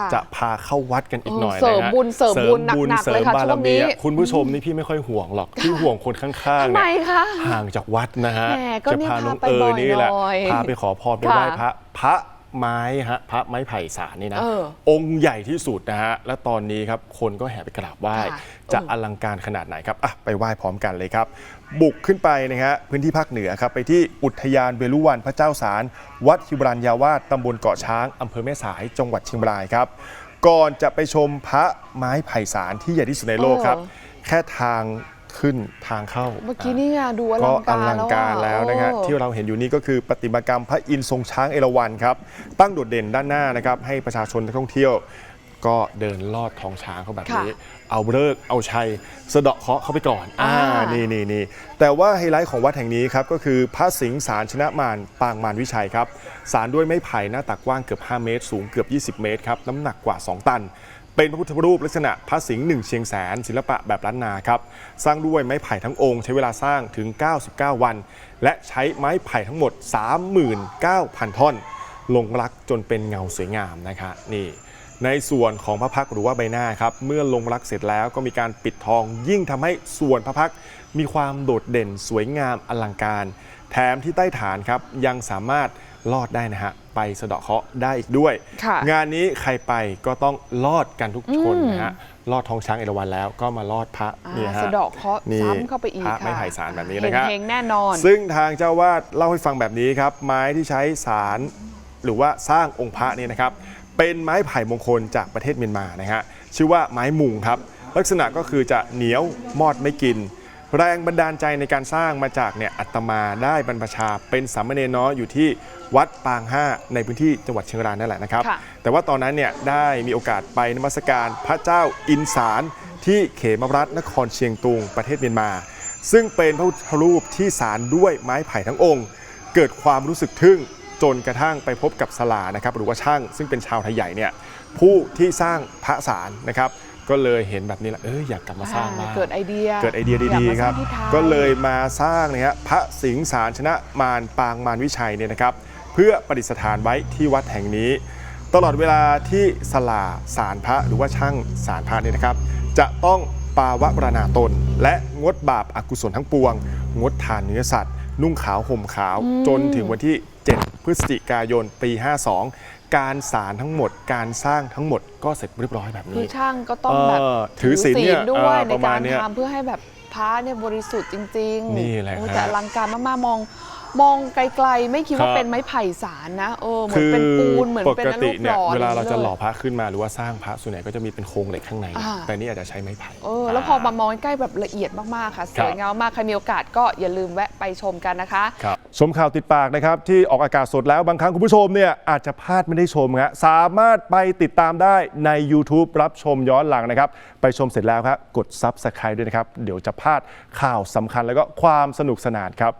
ค่ะจะพาเข้าวัดกันอีกหน่อยเสริมนะฮะบุญเสริมบุญหนักๆเสริมเลยค่ะบารช่วงนี้มีอะคุณผู้ชมนี่พี่ไม่ค่อยห่วงหรอกพี่ห่วงคนข้างๆทำไมเนี่ยคะห่างจากวัดนะฮะแหมก็จะเนี่ยพาน้องพาไปเออบ่อยนี่แหละหน่อยพาไปขอพรไปค่ะไหว้พระพระ ไม้ฮะพระไม้ไผ่สารนี่นะ เออองค์ใหญ่ที่สุดนะฮะ และตอนนี้ครับคนก็แห่ไปกราบไหว้ ค่ะจะเอออลังการขนาดไหนครับอะไปไหว้พร้อมกันเลยครับ บุกขึ้นไปนะฮะพื้นที่ภาคเหนือครับ ไปที่อุทยานเวลุวันพระเจ้าสาร วัดฮิบรัญญาวาสตำบลเกาะช้างอำเภอแม่สายจังหวัดเชียงรายครับ ก่อนจะไปชมพระไม้ไผ่สารที่ใหญ่ที่สุดในโลกครับ เออ แค่ทาง ขึ้นทางเข้า เมื่อกี้นี่ไงดูอลัก็งอการลังการแล้วนะฮะเออที่เราเห็นอยู่นี้ก็คือประติมากรรมพระอินทร์ทรงช้างเอราวัณครับ ตั้งโดดเด่นด้านหน้านะครับ ให้ประชาชนนักท่องเที่ยว ก็เดินลอดท้องช้างเขาแบบนี้ค่ะเอาเลิกษ์เอาชัยสะเดาะเคราะห์เข้าไปก่อนอ่าอ่านี่นี่นี่แต่ว่าไฮไลท์ของวัดแห่งนี้ครับก็คือพระสิงห์สารชนะมารปางมารวิชัยครับสารด้วยไม้ไผ่หน้าตักกว้างเกือบ 5 เมตร สูงเกือบ 20 เมตรครับน้ำหนักกว่า 2 ตัน เป็นพระพุทธรูปลักษณะพระสิงห์หนึ่งเชียงแสนศิลปะแบบล้านนาครับ สร้างด้วยไม้ไผ่ทั้งองค์ ใช้เวลาสร้างถึง 99 วัน และใช้ไม้ไผ่ทั้งหมด 39,000 ท่อน ลงรักจนเป็นเงาสวยงามนะคะนี่ในส่วนของพระพักตร์หรือว่าใบหน้าครับ เมื่อลงรักเสร็จแล้วก็มีการปิดทอง ยิ่งทำให้ส่วนพระพักตร์มีความโดดเด่นสวยงามอลังการ แถมที่ใต้ฐานครับยังสามารถลอดได้นะฮะ ไปสะเดาะเคราะห์ได้อีกด้วย ค่ะงานนี้ใครไปก็ต้องลอดกันทุกคนนะฮะลอดท้องช้างเอราวัณแล้วก็มาลอดพระอ่าเนี่ยฮะสะเดาะเคราะห์นี่ซ้ำเข้าไปอีกพระค่ะไม้ไผ่สารแบบนี้นะครับเฮงๆแน่นอน ซึ่งทางเจ้าวาดเล่าให้ฟังแบบนี้ครับ ไม้ที่ใช้สารหรือว่าสร้างองค์พระเนี่ยนะครับ เป็นไม้ไผ่มงคลจากประเทศเมียนมานะฮะชื่อว่าไม้มุงครับ ลักษณะก็คือจะเหนียวมอดไม่กิน แรงบันดาลใจในการสร้างมาจากเนี่ยอัตมาได้บรรพชาเป็นสามเณรน้อยอยู่ที่วัดปางห้าในพื้นที่จังหวัดเชียงรายนั่นแหละนะครับค่ะแต่ว่าตอนนั้นเนี่ยได้มีโอกาสไปนมัสการพระเจ้าอินสารที่เขมรัฐนครเชียงตุงประเทศเมียนมา ซึ่งเป็นพระพุทธรูปที่สารด้วยไม้ไผ่ทั้งองค์ เกิดความรู้สึกทึ่งจนกระทั่งไปพบกับสลานะครับหรือว่าช่างซึ่งเป็นชาวไทยใหญ่เนี่ยผู้ที่สร้างพระสารนะครับ ก็เลยเห็นแบบนี้แล้วเอออยากกลับมาสร้างบ้างเกิดไอเดียเกิดไอเดียอยาดีมาๆครับสางที่ไทยก็เลยมาสร้างเนี่ยฮะพระสิงห์สารชนะมารปางมารวิชัยเนี่ยนะครับ เพื่อประดิษฐานไว้ที่วัดแห่งนี้ ตลอดเวลาที่สลาสารพระหรือว่าช่างสารพระเนี่ยนะครับ จะต้องปาวะปรณาตน และงดบาปอากุศลทั้งปวง งดทานเนื้อสัตว์ นุ่งขาวห่มขาวจนถึงวันที่ 7 พฤศจิกายนปี 52 การสารทั้งหมด การสร้างทั้งหมดก็เสร็จเรียบร้อยแบบคือนี้ช่างก็ต้องแบบเออถือศีลเนี่ยด้วยเออในประมาการณเนี้ยทำเพื่อให้แบบพระเนี่ยบริสุทธิ์จริงๆนี่แหละโอ้ฮะ แต่อลังการมากๆมอง มองไกลๆ ไม่คิดว่าครับเป็นไม้ไผ่สารนะเออเหมือนคือเป็นปูนเหมือนปเป็นกรูติปหเนี่ยล่อเวลาเราจะหล่อลยพระขึ้นมาหรือว่าสร้างพระส่วนใหญ่ก็จะมีเป็นโครงเหล็กข้างในอ่าแต่นี่อาจจะใช้ไม้ไผ่เออแล้วพอมามองใกล้ๆแบบละเอียดมากๆค่ะสวยงามมากใครมีโอกาสก็อย่าลืมแวะไปชมกันนะคะครับชมข่าวติดปากนะครับที่ออกอากาศสดแล้วบางครั้งคุณผู้ชมเนี่ยอาจจะพลาดไม่ได้ชมฮะสามารถไปติดตามได้ใน YouTube รับชมย้อนหลังนะครับ ไปชมเสร็จแล้วครับกด Subscribe ด้วยนะครับ เดี๋ยวจะพลาดข่าวสำคัญแล้วก็ความสนุกสนานครับ